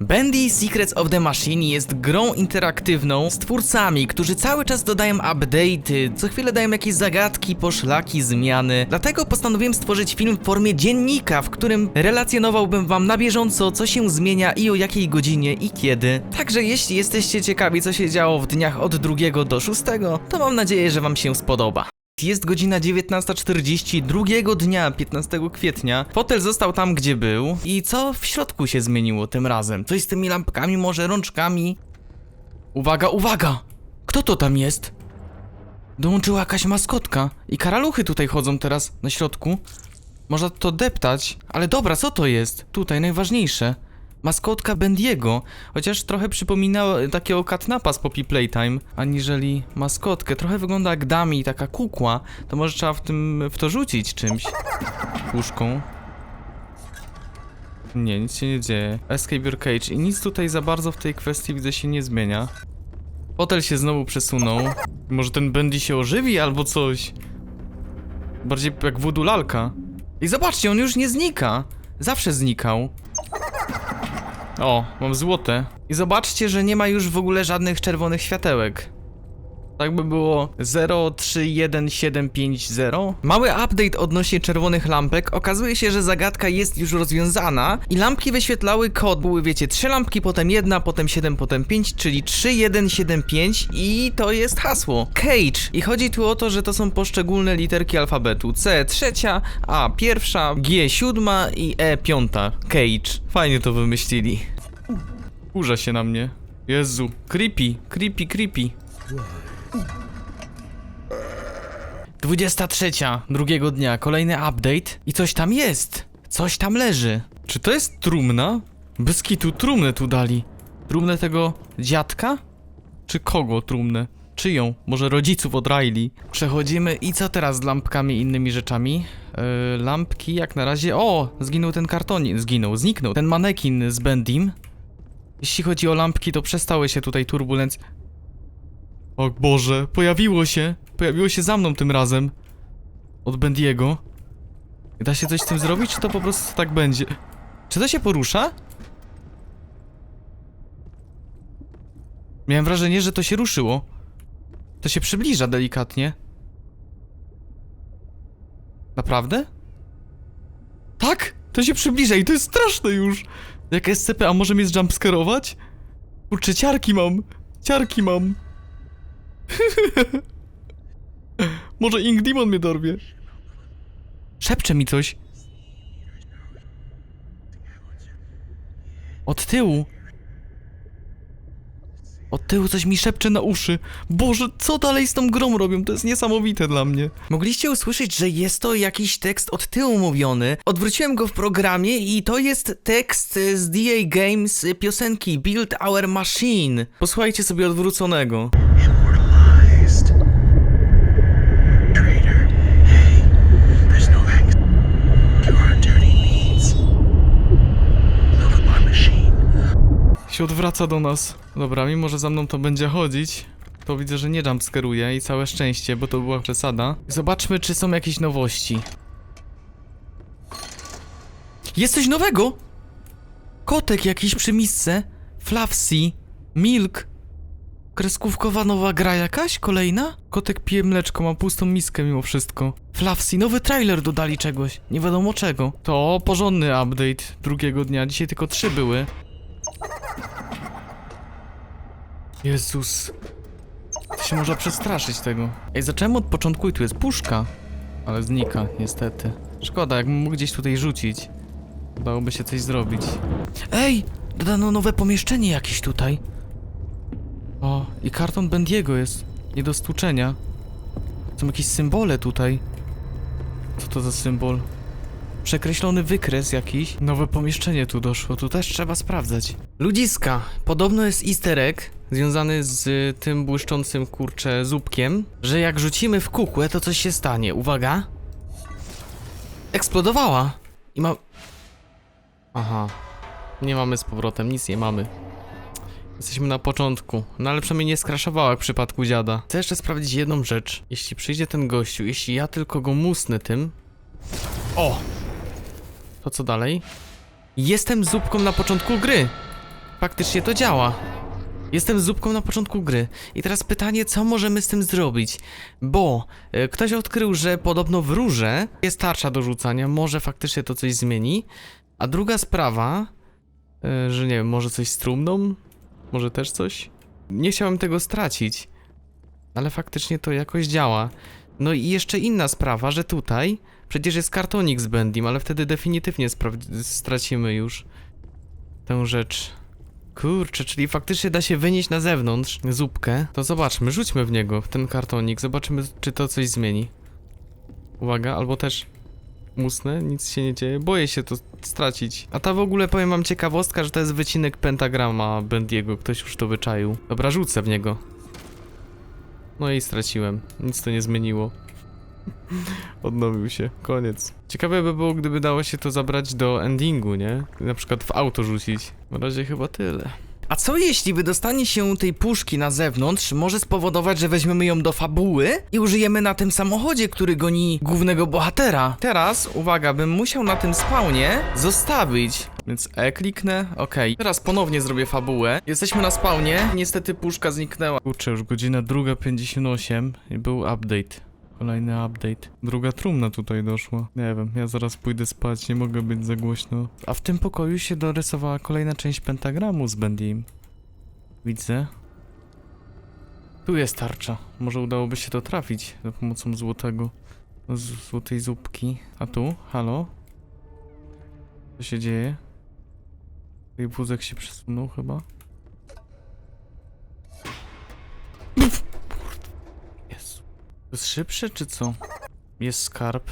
Bendy Secrets of the Machine jest grą interaktywną z twórcami, którzy cały czas dodają update'y, co chwilę dają jakieś zagadki, poszlaki, zmiany. Dlatego postanowiłem stworzyć film w formie dziennika, w którym relacjonowałbym wam na bieżąco, co się zmienia i o jakiej godzinie i kiedy. Także jeśli jesteście ciekawi, co się działo w dniach od 2 do 6, to mam nadzieję, że wam się spodoba. Jest godzina 19.40 drugiego dnia, 15 kwietnia. Fotel został tam, gdzie był. I co w środku się zmieniło tym razem? Coś z tymi lampkami, może rączkami? Uwaga, uwaga! Kto to tam jest? Dołączyła jakaś maskotka. I karaluchy tutaj chodzą teraz na środku. Można to deptać, ale dobra, co to jest? Tutaj najważniejsze. Maskotka Bendiego, chociaż trochę przypominała takiego katnapa z Poppy Playtime, aniżeli maskotkę. Trochę wygląda jak dummy, taka kukła. To może trzeba w tym, w to rzucić czymś. Puszką. Nie, nic się nie dzieje. Escape your cage i nic tutaj za bardzo w tej kwestii widzę się nie zmienia. Hotel się znowu przesunął. Może ten Bendy się ożywi albo coś. Bardziej jak voodoo lalka. I zobaczcie, on już nie znika. Zawsze znikał. O, mam złote. I zobaczcie, że nie ma już w ogóle żadnych czerwonych światełek. Tak by było 031750. Mały update odnośnie czerwonych lampek. Okazuje się, że zagadka jest już rozwiązana i lampki wyświetlały kod. Były, wiecie, trzy lampki, potem jedna, potem 7, potem 5, czyli 3175 i to jest hasło. Cage. I chodzi tu o to, że to są poszczególne literki alfabetu. C trzecia, A pierwsza, G siódma i E piąta. Cage. Fajnie to wymyślili. Kurza się na mnie. Jezu. Creepy, creepy, creepy. 23 drugiego dnia, kolejny update i coś tam jest. Coś tam leży. Czy to jest trumna? Bez kitu trumnę tu dali. Trumnę tego dziadka? Czy kogo trumnę? Czyją? Może rodziców od Riley? Przechodzimy i co teraz z lampkami i innymi rzeczami? Yy, lampki jak na razie... O! Zginął ten kartonik. Zginął, zniknął. Ten manekin z Bendim. Jeśli chodzi o lampki, to przestały się tutaj turbulencje... O Boże, pojawiło się. Pojawiło się za mną tym razem. Od Bendiego. Da się coś z tym zrobić, czy to po prostu tak będzie? Czy to się porusza? Miałem wrażenie, że to się ruszyło. To się przybliża delikatnie. Naprawdę? Tak! To się przybliża i to jest straszne już! Jak SCP, a może mnie zjumpscarować? Kurczę, ciarki mam! Ciarki mam! Może Ink Demon mnie dorwie. Szepcze mi coś. Od tyłu. Od tyłu coś mi szepcze na uszy. Boże, co dalej z tą grą robią? To jest niesamowite dla mnie. Mogliście usłyszeć, że jest to jakiś tekst od tyłu mówiony. Odwróciłem go w programie i to jest tekst z DA Games piosenki Build Our Machine. Posłuchajcie sobie odwróconego. Się odwraca do nas. Dobra, mimo że za mną to będzie chodzić, to widzę, że nie jumpscaruje i całe szczęście, bo to była przesada. Zobaczmy, czy są jakieś nowości. Jest coś nowego! Kotek jakiś przy misce. Fluffsy. Milk. Kreskówkowa nowa gra jakaś? Kolejna? Kotek pije mleczko, ma pustą miskę mimo wszystko. Fluffsy, nowy trailer dodali czegoś. Nie wiadomo czego. To porządny update drugiego dnia. Dzisiaj tylko trzy były. Jezus. To się można przestraszyć tego. Ej, zacząłem od początku i tu jest puszka. Ale znika, niestety. Szkoda, jakbym mógł gdzieś tutaj rzucić. Dałoby się coś zrobić. Ej! Dodano nowe pomieszczenie jakieś tutaj. O, i karton Bendiego jest. Nie do stłuczenia. Są jakieś symbole tutaj. Co to za symbol? Przekreślony wykres jakiś. Nowe pomieszczenie tu doszło, tu też trzeba sprawdzać. Ludziska, podobno jest easter egg związany z tym błyszczącym kurcze zupkiem, że jak rzucimy w kukłę, to coś się stanie. Uwaga. Eksplodowała. I ma... Aha. Nie mamy z powrotem, nic nie mamy. Jesteśmy na początku, no ale przynajmniej nie skraszowała w przypadku dziada. Chcę jeszcze sprawdzić jedną rzecz. Jeśli przyjdzie ten gościu, jeśli ja tylko go musnę tym... O! To co dalej? Jestem zupką na początku gry. Faktycznie to działa. Jestem zupką na początku gry. I teraz pytanie, co możemy z tym zrobić? Bo e, ktoś odkrył, że podobno w jest tarcza do rzucania, może faktycznie to coś zmieni. A druga sprawa, e, że nie wiem, może coś z trumną? Może też coś? Nie chciałem tego stracić, ale faktycznie to jakoś działa. No i jeszcze inna sprawa, że tutaj przecież jest kartonik z Bendim, ale wtedy definitywnie stracimy już tę rzecz. Kurczę, czyli faktycznie da się wynieść na zewnątrz zupkę. To zobaczmy, rzućmy w niego, ten kartonik, zobaczymy, czy to coś zmieni. Uwaga, albo też musnę, nic się nie dzieje, boję się to stracić. A ta w ogóle powiem wam ciekawostka, że to jest wycinek pentagrama Bendiego, ktoś już to wyczaił. Dobra, rzucę w niego. No i straciłem, nic to nie zmieniło. Odnowił się, koniec. Ciekawe by było, gdyby dało się to zabrać do endingu, nie? Na przykład w auto rzucić. Na razie chyba tyle. A co jeśli wydostanie się tej puszki na zewnątrz może spowodować, że weźmiemy ją do fabuły i użyjemy na tym samochodzie, który goni głównego bohatera? Teraz, uwaga, bym musiał na tym spawnie zostawić. Więc E kliknę, okej. Teraz ponownie zrobię fabułę. Jesteśmy na spawnie, niestety puszka zniknęła. Kurczę, już godzina druga 58 i był update. Kolejny update. Druga trumna tutaj doszła. Nie wiem, ja zaraz pójdę spać, nie mogę być za głośno. A w tym pokoju się dorysowała kolejna część pentagramu z Bendim. Widzę. Tu jest tarcza. Może udałoby się to trafić za pomocą złotego. Z złotej zupki. A tu? Halo? Co się dzieje? Tutaj wózek się przesunął chyba. To jest szybsze czy co? Jest skarb.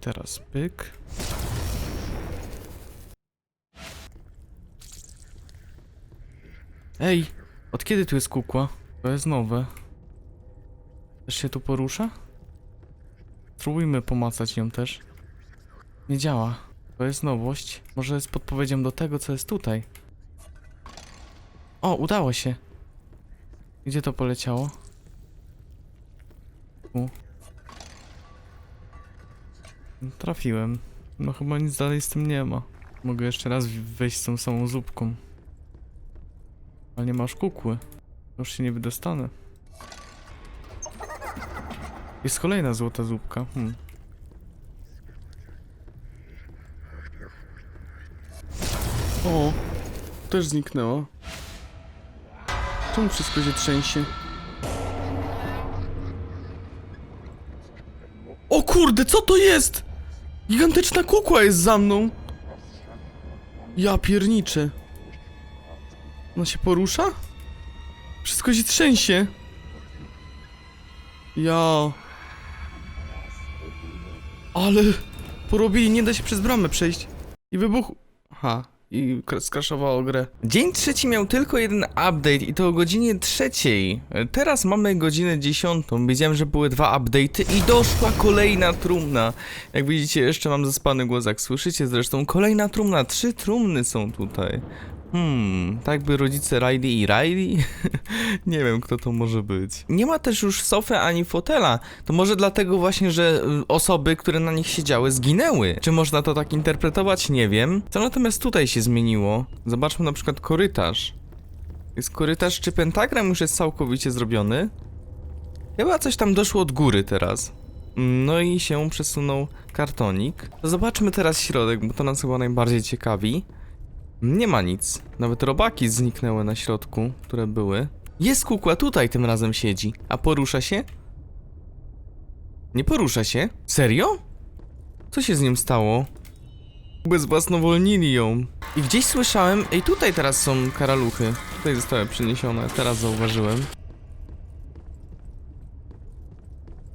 Teraz pyk. Ej! Od kiedy tu jest kukła? To jest nowe. Też się tu porusza? Spróbujmy pomacać ją też. Nie działa. To jest nowość. Może jest podpowiedzią do tego, co jest tutaj. O, udało się. Gdzie to poleciało? Tu. No, Trafiłem. No chyba nic dalej z tym nie ma. Mogę jeszcze raz wejść z tą samą zupką. Ale nie masz kukły. Już się nie wydostanę. Jest kolejna złota zupka. Hmm. O, też zniknęło. Czemu wszystko się trzęsie? O kurde, co to jest? Gigantyczna kukła jest za mną. Ja pierniczę. Ona się porusza? Wszystko się trzęsie. Ja. Ale porobili, nie da się przez bramę przejść. I wybuchł. Ha. I kra- skraszowało grę. Dzień trzeci miał tylko jeden update i to o godzinie trzeciej. Teraz mamy godzinę dziesiątą. Wiedziałem, że były dwa update'y i doszła kolejna trumna. Jak widzicie, jeszcze mam zaspany głos, jak słyszycie zresztą. Kolejna trumna. Trzy trumny są tutaj. Hmm, tak by rodzice Riley i Riley? Nie wiem, kto to może być. Nie ma też już sofy ani fotela. To może dlatego właśnie, że y, osoby, które na nich siedziały, zginęły. Czy można to tak interpretować? Nie wiem. Co natomiast tutaj się zmieniło? Zobaczmy na przykład korytarz. Jest korytarz, czy pentagram już jest całkowicie zrobiony? Chyba coś tam doszło od góry teraz. No i się przesunął kartonik. To zobaczmy teraz środek, bo to nas chyba najbardziej ciekawi. Nie ma nic. Nawet robaki zniknęły na środku, które były. Jest kukła tutaj tym razem siedzi. A porusza się? Nie porusza się? Serio? Co się z nim stało? Bezwłasnowolnili ją. I gdzieś słyszałem... Ej, tutaj teraz są karaluchy. Tutaj zostały przeniesione, teraz zauważyłem.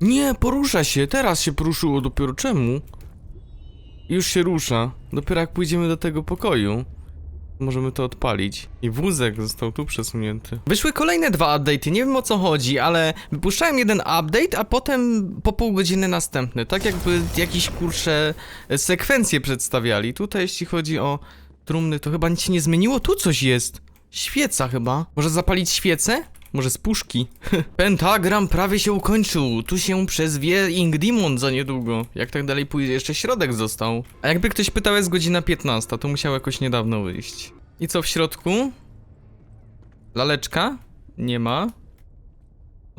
Nie, porusza się. Teraz się poruszyło dopiero. Czemu? Już się rusza. Dopiero jak pójdziemy do tego pokoju. Możemy to odpalić. I wózek został tu przesunięty. Wyszły kolejne dwa update'y, nie wiem o co chodzi, ale wypuszczałem jeden update, a potem po pół godziny następny. Tak jakby jakieś kurcze e, sekwencje przedstawiali. Tutaj jeśli chodzi o trumny, to chyba nic się nie zmieniło. Tu coś jest. Świeca chyba. Może zapalić świecę? Może z puszki? Pentagram prawie się ukończył. Tu się przezwie Ink Demon za niedługo. Jak tak dalej pójdzie, jeszcze środek został. A jakby ktoś pytał, jest godzina 15, to musiał jakoś niedawno wyjść. I co w środku? Laleczka? Nie ma.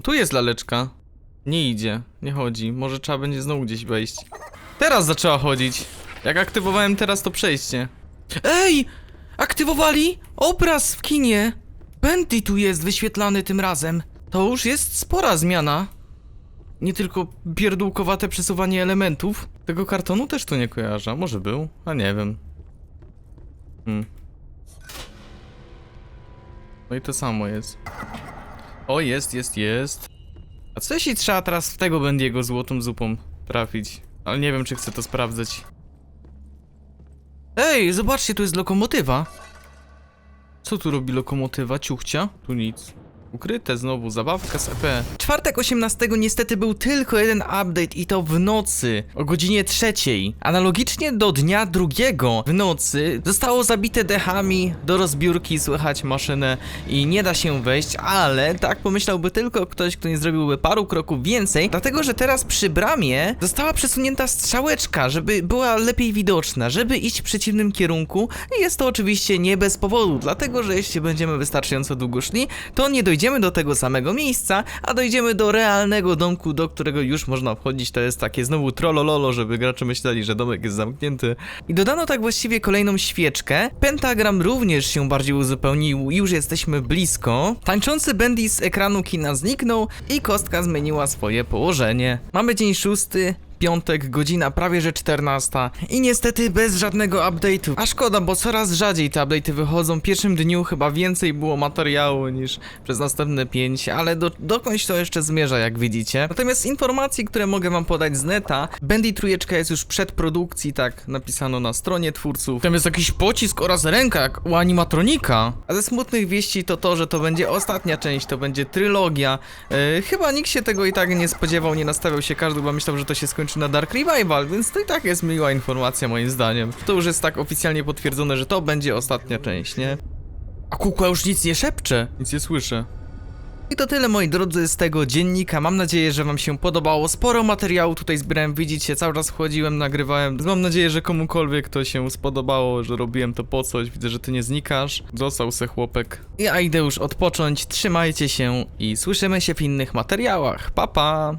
Tu jest laleczka. Nie idzie, nie chodzi. Może trzeba będzie znowu gdzieś wejść. Teraz zaczęła chodzić. Jak aktywowałem teraz to przejście. Ej! Aktywowali obraz w kinie. Bendy tu jest wyświetlany tym razem. To już jest spora zmiana. Nie tylko pierdółkowate przesuwanie elementów. Tego kartonu też tu nie kojarzę. Może był? A nie wiem. Hmm. No i to samo jest. O, jest, jest, jest. A co jeśli trzeba teraz w tego Bendiego złotą zupą trafić? Ale nie wiem, czy chcę to sprawdzać. Ej, zobaczcie, tu jest lokomotywa. Co tu robi lokomotywa? Ciuchcia? Tu nic. Ukryte znowu, zabawka z EP. Czwartek 18 niestety był tylko jeden update i to w nocy, o godzinie trzeciej. Analogicznie do dnia drugiego w nocy zostało zabite dechami, do rozbiórki słychać maszynę i nie da się wejść, ale tak pomyślałby tylko ktoś, kto nie zrobiłby paru kroków więcej, dlatego że teraz przy bramie została przesunięta strzałeczka, żeby była lepiej widoczna, żeby iść w przeciwnym kierunku i jest to oczywiście nie bez powodu, dlatego że jeśli będziemy wystarczająco długo szli, to nie dojdziemy do tego samego miejsca, a dojdziemy do realnego domku, do którego już można wchodzić. To jest takie znowu trollololo, żeby gracze myśleli, że domek jest zamknięty. I dodano tak właściwie kolejną świeczkę. Pentagram również się bardziej uzupełnił, już jesteśmy blisko. Tańczący Bendy z ekranu kina zniknął i kostka zmieniła swoje położenie. Mamy dzień szósty, Piątek, godzina prawie że 14 i niestety bez żadnego update'u. A szkoda, bo coraz rzadziej te update'y wychodzą. W pierwszym dniu chyba więcej było materiału niż przez następne 5, ale do, dokądś to jeszcze zmierza, jak widzicie. Natomiast informacji, które mogę wam podać z neta, Bendy trójeczka jest już przed produkcji, tak napisano na stronie twórców. Tam jest jakiś pocisk oraz ręka, jak u animatronika. A ze smutnych wieści to to, że to będzie ostatnia część, to będzie trylogia. Yy, chyba nikt się tego i tak nie spodziewał, nie nastawiał się każdy, bo myślał, że to się skończy na Dark Revival, więc to i tak jest miła informacja moim zdaniem. To już jest tak oficjalnie potwierdzone, że to będzie ostatnia część, nie? A kukła już nic nie szepcze, nic nie słyszę. I to tyle moi drodzy z tego dziennika. Mam nadzieję, że wam się podobało. Sporo materiału tutaj zbierałem, widzicie, cały czas chodziłem, nagrywałem. Mam nadzieję, że komukolwiek to się spodobało, że robiłem to po coś. Widzę, że ty nie znikasz. Został se chłopek. Ja idę już odpocząć. Trzymajcie się i słyszymy się w innych materiałach. Pa pa!